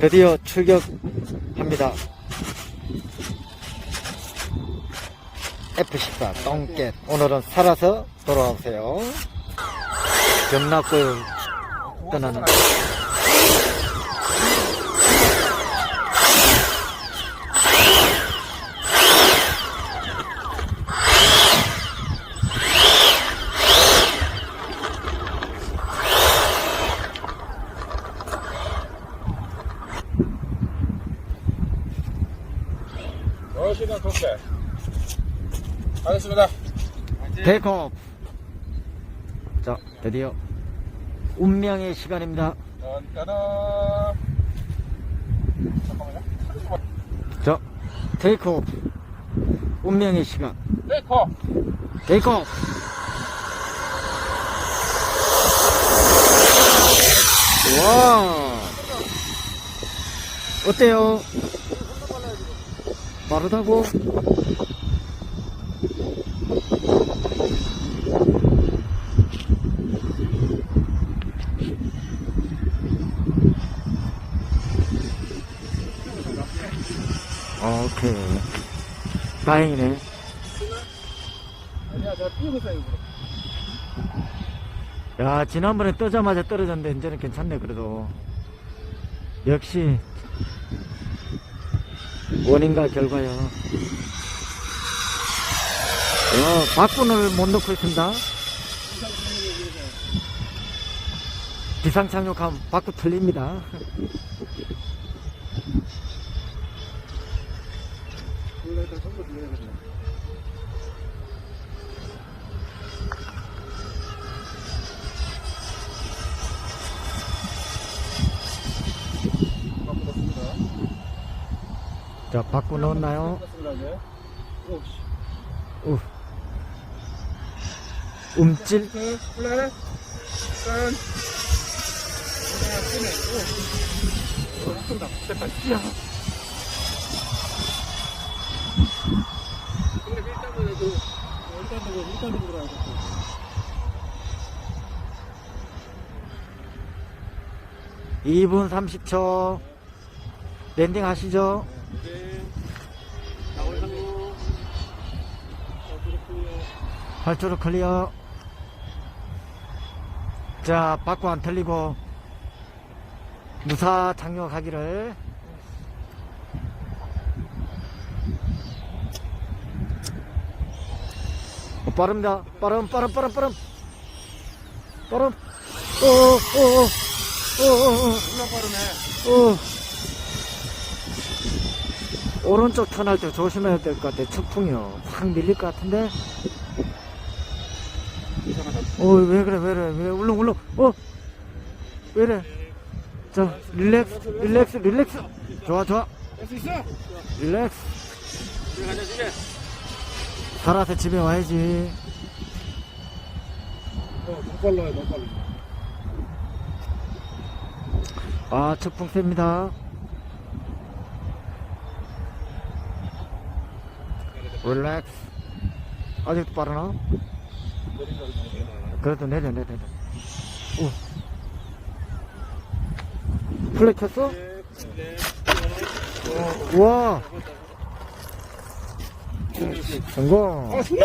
드디어 출격합니다. F14 똥개 오늘은 살아서 돌아오세요. 경락골 떠나는 시는 독대 가겠습니다. 테이크오프 자 드디어 운명의 시간입니다. 잠깐만요. 자 테이크오프. 운명의 시간. 네커 테이크오프. 와. 어때요? 빠르다고? 어, 오케이. 다행이네. 야 지난번에 떠자마자 떨어졌는데 이제는 괜찮네 그래도. 역시 원인과 결과요. 야 박군을 못 넣고 있습니다. 비상착륙하면 박구 틀립니다. 바꾸었습니다 자 박구 넣었나요? 바꿨습니다 이제 오씨 우. 움찔 플레 플레 짠 하나 끄네 오 끈다 됐다 야 근데 일단은 그 일단 은그 일단은 들어가야 돼 2분 30초 랜딩 하시죠 네. 나올라고. 활주로 클리어 자 받고 안 틀리고 무사 착륙하기를 어, 빠릅니다 빠름 빠름 빠름 빠름 빠름 어어어어어어어 존나 빠르네. 어. 오른쪽 턴할 때 조심해야 될 것 같아. 측풍이요. 확 밀릴 것 같은데? 이상하다. 어, 왜 그래, 왜 그래, 왜, 울렁, 울렁, 어? 왜 그래? 자, 릴렉스, 릴렉스, 릴렉스. 좋아, 좋아. 할수 있어? 릴렉스. 집에 가자, 집에. 살아서 집에 와야지. 어, 너무 빨라요, 너무 빨라. 아, 측풍 셉니다. 릴렉스. 아직도 빠르나? 그래도 내려, 내려, 내려. 오. 플레이 켰어? 네, 네. 우와. 성공. 아, 존나